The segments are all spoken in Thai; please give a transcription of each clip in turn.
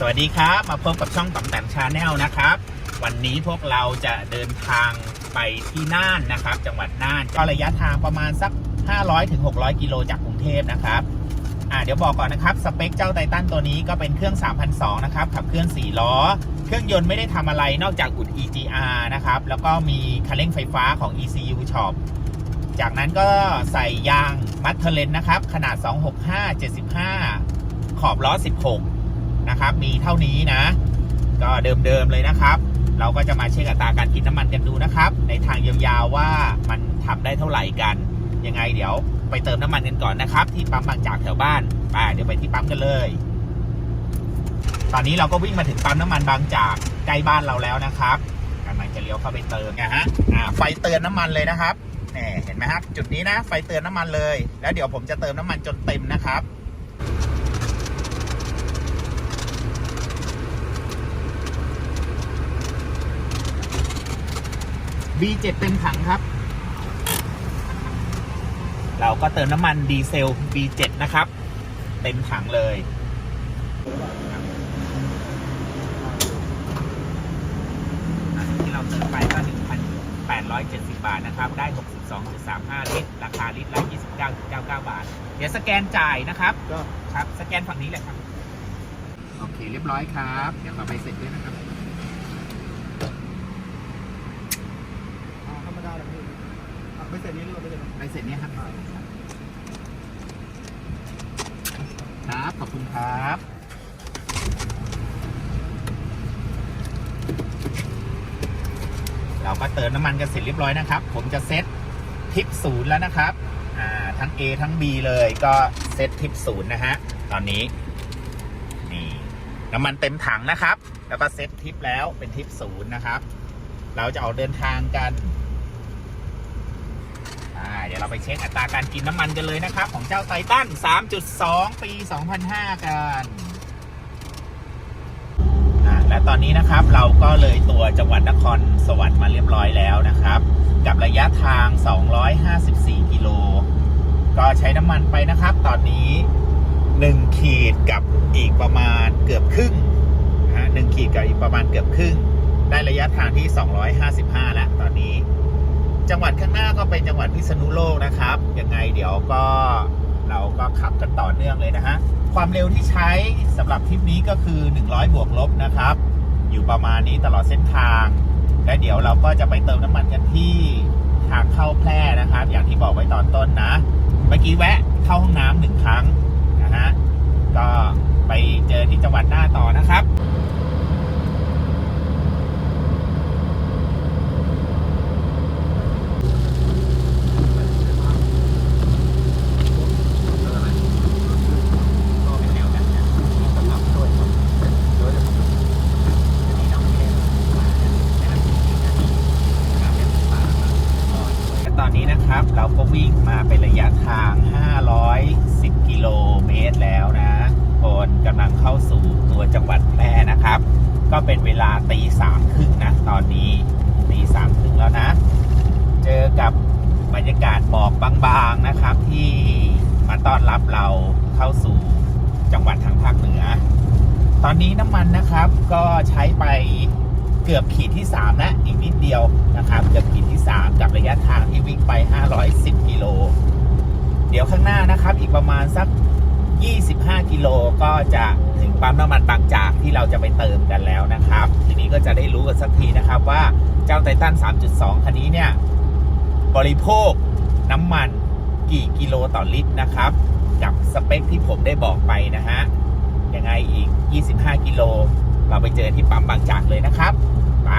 สวัสดีครับ มาพบกับช่องต่ำแต้มชาแนลนะครับ วันนี้พวกเราจะเดินทางไปที่น่านนะครับ จังหวัดน่านก็ระยะทางประมาณสัก 500ถึง600 กิโลจากกรุงเทพนะครับอ่าเดี๋ยวบอกก่อนนะครับ สเปคเจ้าไททันตัวนี้ก็เป็นเครื่อง 3,200 นะครับ ขับเคลื่อน 4 ล้อ เครื่องยนต์ไม่ได้ทำอะไรนอกจากอุด EGR นะครับ แล้วก็มีคันเร่งไฟฟ้าของ ECU Shop จากนั้นก็ใส่ยางมัดเทเลนนะครับ ขนาด 265 75 ขอบล้อ 16 นะครับ มีเท่านี้นะ ก็เดิมๆเลยนะครับ เราก็จะมาเช็คอัตราการกินน้ำมันกันดูนะครับ ในทางยาวๆว่ามันทำได้เท่าไหร่กัน ยังไงเดี๋ยวไปเติมน้ำมันกันก่อนนะครับ ที่ปั๊มบางจากแถวบ้านไปเดี๋ยวไปที่ปั๊มกันเลย ตอนนี้เราก็วิ่งมาถึงปั๊มน้ำมันบางจากใกล้บ้านเราแล้วนะครับกำลังจะเลี้ยวเข้าไปเติมนะฮะไฟเตือนน้ำมันเลยนะครับเห็นไหมครับ จุดนี้นะไฟเตือนน้ำมันเลย แล้วเดี๋ยวผมจะเติมน้ำมันจนเต็มนะครับ B7 เต็มถังครับ เราก็เติมน้ำมันดีเซล B7 นะครับ เต็มถังเลยอันที่เราเติมไปก็1,870 บาทนะครับ ได้ 62.35 ลิตร ราคาลิตรละ29.99 บาท เดี๋ยวสแกนจ่ายนะครับก็ครับ สแกนฝั่งนี้เลยครับ โอเค เรียบร้อยครับ เดี๋ยวขอไปเสร็จด้วยนะครับ เอาธรรมดาเลยพี่อะไม่ เสร็จนี้เราไปเสร็จไปเสร็จนี่ยครับ ครับ ขอบคุณครับเราก็เติมน้ำมันกันเสร็จเรียบร้อยนะครับ ผมจะเซตทิปศูนย์แล้วนะครับ อ่า ทั้ง A ทั้ง B เลยก็เซตทิปศูนย์นะฮะ ตอนนี้ นี่ น้ำมันเต็มถังนะครับ แล้วก็เซตทิปแล้วเป็นทิปศูนย์นะครับ เราจะออกเดินทางกัน เดี๋ยวเราไปเช็คอัตราการกินน้ำมันกันเลยนะครับ ของเจ้าไททัน3.2 ปี 2005 กันอ่าและตอนนี้นะครับเราก็เลยตัวจังหวัดนครสวรรค์มาเรียบร้อยแล้วนะครับ กับระยะทาง 254 กิโล ก็ใช้น้ำมันไปนะครับ ตอนนี้ 1 ขีดกับอีกประมาณเกือบครึ่งนะฮะหนึ่งขีดกับอีกประมาณเกือบครึ่ง ได้ระยะทางที่ 255 แล้วตอนนี้ จังหวัดข้างหน้าก็เป็นจังหวัดพิษณุโลกนะครับยังไงเดี๋ยวก็เราก็ขับกันต่อเนื่องเลยนะฮะความเร็วที่ใช้สำหรับทริปนี้ก็คือ 100 บวกลบนะครับ อยู่ประมาณนี้ตลอดเส้นทาง และเดี๋ยวเราก็จะไปเติมน้ำมันกันที่ทางเข้าแพร่นะครับ อย่างที่บอกไว้ตอนต้นนะ เมื่อกี้แวะเข้าห้องน้ำหนึ่งครั้งนะฮะก็ไปเจอที่จังหวัดหน้าต่อนะครับ ก็เป็นแนวแบบนี้สำหรับโดยโดยนี่น้องเล่นและตอนนี้นะครับเราก็วิ่งมาเป็นระยะทาง 510 กิโลเมตรแล้วนะคนกำลังเข้าสู่ตัวจังหวัดแพร่นะครับ ก็เป็นเวลาตีสามครึ่งนะตอนนี้ตีสามครึ่งแล้วนะ เจอกับบรรยากาศหมอกบางๆนะครับ ที่มาต้อนรับเราเข้าสู่จังหวัดทางภาคเหนือ ตอนนี้น้ำมันนะครับก็ใช้ไปเกือบขีดที่3แล้วอีกนิดเดียวนะครับเกือบขีดที่ 3 กับระยะทางที่วิ่งไป 510กิโลเดี๋ยวข้างหน้านะครับ อีกประมาณสัก 25 กิโลก็จะถึงปั๊มน้ำมันบางจากที่เราจะไปเติมกันแล้วนะครับ ทีนี้ก็จะได้รู้กันสักทีนะครับว่าเจ้าไททัน 3.2 คันนี้เนี่ย บริโภคน้ำมันกี่กิโลต่อลิตรนะครับ กับสเปคที่ผมได้บอกไปนะฮะ ยังไงอีก 25 กิโล เราไปเจอที่ปั๊มบางจากเลยนะครับไป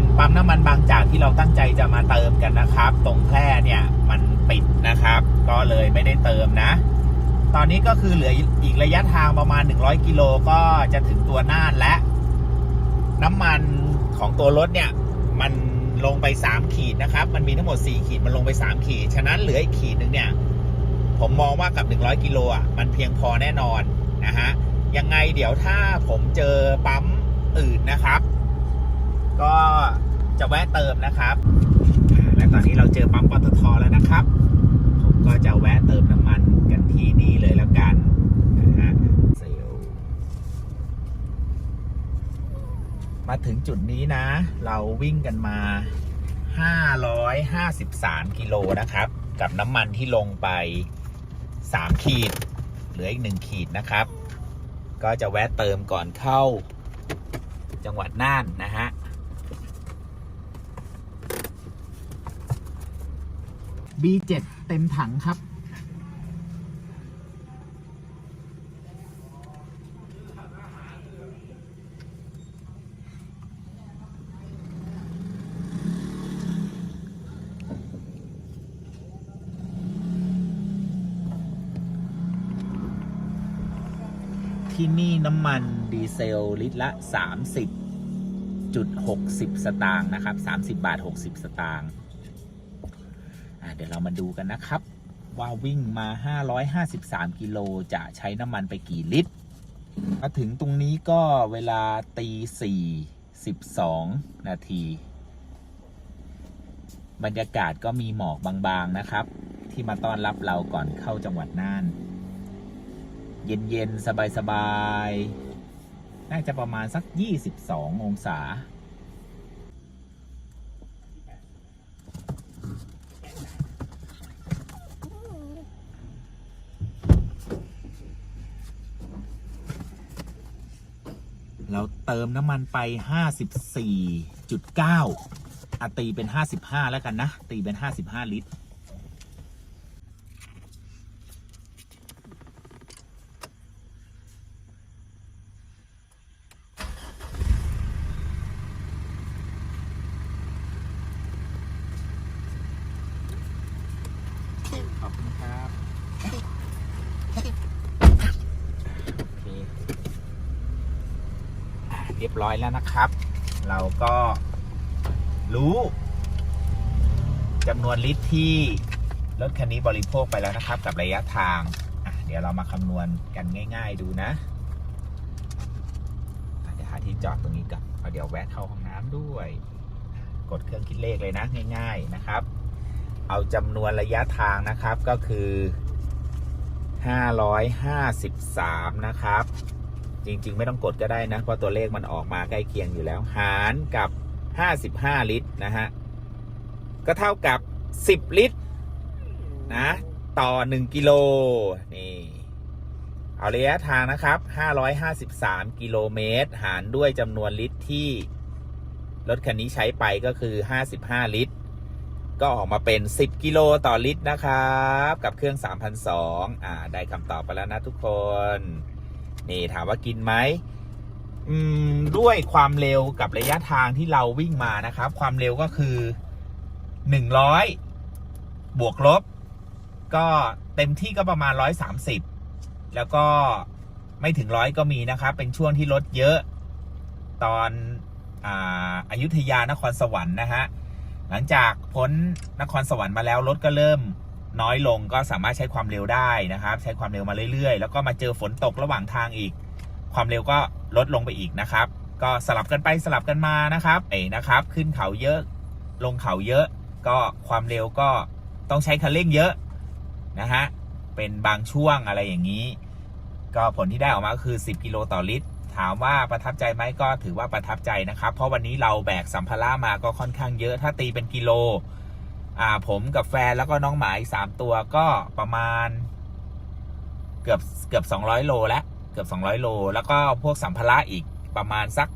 ะทุกคนปั๊มน้ำมันบางจากที่เราตั้งใจจะมาเติมกันนะครับ ตรงแพร่เนี่ยมันปิดนะครับ ก็เลยไม่ได้เติมนะ ตอนนี้ก็คือเหลืออีกระยะทางประมาณ 100 กิโลก็จะถึงตัวน่านและ น้ำมันของตัวรถเนี่ย มันลงไป 3 ขีดนะครับ มันมีทั้งหมด 4 ขีดมันลงไป 3 ขีด ฉะนั้นเหลืออีกขีดหนึ่งเนี่ย ผมมองว่ากับ 100 กิโลอะมันเพียงพอแน่นอนนะฮะยังไงเดี๋ยวถ้าผมเจอปั๊มอื่นนะครับ ก็จะแวะเติมนะครับ และตอนนี้เราเจอปั๊มปตทแล้วนะครับ ผมก็จะแวะเติมน้ำมันกันที่นี่เลยแล้วกันนะฮะเซลมาถึงจุดนี้นะ เราวิ่งกันมา 553 กิโลนะครับ กับน้ำมันที่ลงไป 3 ขีด เหลืออีก 1 ขีดนะครับ ก็จะแวะเติมก่อนเข้าจังหวัดน่านนะฮะ B7 เต็มถังครับ ที่นี่น้ำมันดีเซลลิตรละ 30จุด60 สตางค์นะครับ 30 บาท 60 สตางค์ ดี๋ยวเรามาดูกันนะครับ ว่าวิ่งมา 553 กิโลจะใช้น้ำมันไปกี่ลิตร มาถึงตรงนี้ก็เวลาตี4 12นาที บรรยากาศก็มีหมอกบางๆนะครับ ที่มาต้อนรับเราก่อนเข้าจังหวัดน่าน เย็น ๆ สบาย ๆ น่าจะประมาณสัก 22 องศา เติมน้ำมันไป 54.9อะตีเป็น 55 แล้วกันนะ ตีเป็น 55 ลิตร ขอบคุณครับ โอเคอะเรี ยบร้อยแล้วนะครับ เราก็รู้จำนวนลิตรที่รถคันนี้บริโภคไปแล้วนะครับ กับระยะทาง เดี๋ยวเรามาคำนวณกันง่าย ๆ ดูนะเดี๋ยวหาที่จอดตรงนี้ก่อนเพราะเดี๋ยวแวะเข้าห้องน้ำด้วย กดเครื่องคิดเลขเลยนะง่าย ๆนะครับ เอาจำนวนระยะทางนะครับก็คือ 553 นะครับ จริง ๆ ไม่ต้องกดก็ได้นะ เพราะตัวเลขมันออกมาใกล้เคียงอยู่แล้ว หารกับ 55 ลิตรนะฮะ ก็เท่ากับ 10 ลิตร นะ ต่อ 1 กิโลนี่เอาระยะทางนะครับ 553 กิโลเมตร หารด้วยจำนวนลิตรที่รถคันนี้ใช้ไปก็คือ 55 ลิตร ก็ออกมาเป็น 10 กิโลต่อลิตรนะครับ กับเครื่อง 3,002อ่า ได้คำตอบไปแล้วนะทุกคน นี่ถามว่ากินไหมอืมด้วยความเร็วกับระยะทางที่เราวิ่งมานะครับ ความเร็วก็คือ 100 บวกลบ ก็เต็มที่ก็ประมาณ 130 แล้วก็ไม่ถึงร้อยก็มีนะครับ เป็นช่วงที่รถเยอะ ตอนอาอายุทยานครสวรรค์นะฮะ หลังจากพ้นนครสวรรค์มาแล้วรถก็เริ่ม น้อยลงก็สามารถใช้ความเร็วได้นะครับ ใช้ความเร็วมาเรื่อยๆ แล้วก็มาเจอฝนตกระหว่างทางอีก ความเร็วก็ลดลงไปอีกนะครับ ก็สลับกันไปสลับกันมานะครับเอ๋นะครับ ขึ้นเขาเยอะลงเขาเยอะ ก็ความเร็วก็ต้องใช้คันเร่งเยอะนะฮะเป็นบางช่วงอะไรอย่างนี้ ก็ผลที่ได้ออกมาก็คือ 10 กิโลต่อลิตร ถามว่าประทับใจไหมก็ถือว่าประทับใจนะครับ เพราะวันนี้เราแบกสัมภาระมาก็ค่อนข้างเยอะถ้าตีเป็นกิโล อ่าผมกับแฟนแล้วก็น้องหมาอีกสามตัวก็ประมาณ เกือบเกือบ200โลแล้วเกือบ200โล แล้วก็พวกสัมภาระอีกประมาณสัก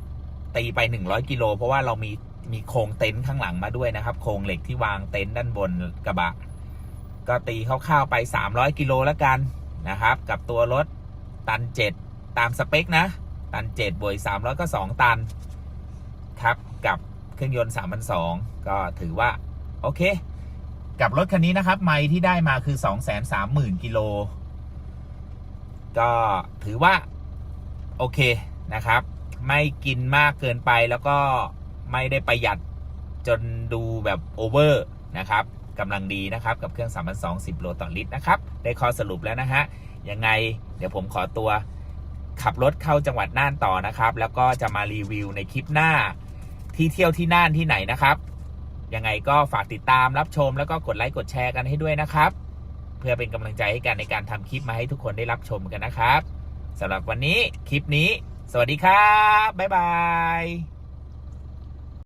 ตีไป100กิโลเพราะว่าเรามีมีโครงเต็นท์ข้างหลังมาด้วยนะครับ โครงเหล็กที่วางเต็นท์ด้านบนกระบะ ก็ตีคร่าวๆไป 300 กิโลแล้วกันนะครับ กับตัวรถตัน 7 ตามสเปคนะ ตัน 7บวก300 ก็ 2 ตัน ครับ กับเครื่องยนต์3,200ก็ถือว่า โอเค กับรถคันนี้นะครับ ไมที่ได้มาคือ 230,000กิโล ก็ถือว่า โอเคนะครับ ไม่กินมากเกินไปแล้วก็ไม่ได้ประหยัดจนดูแบบโอเวอร์นะครับกำลังดีนะครับ กับเครื่อง 3,210โลต่อลิตรนะครับ ได้ข้อสรุปแล้วนะฮะ ยังไงเดี๋ยวผมขอตัวขับรถเข้าจังหวัดน่านต่อนะครับ แล้วก็จะมารีวิวในคลิปหน้าที่เที่ยวที่น่านที่ไหนนะครับ ยังไงก็ฝากติดตามรับชมแล้วก็กดไลค์กดแชร์กันให้ด้วยนะครับ เพื่อเป็นกำลังใจให้กันในการทำคลิปมาให้ทุกคนได้รับชมกันนะครับสำหรับวันนี้คลิปนี้ สวัสดีครับ บ๊ายบาย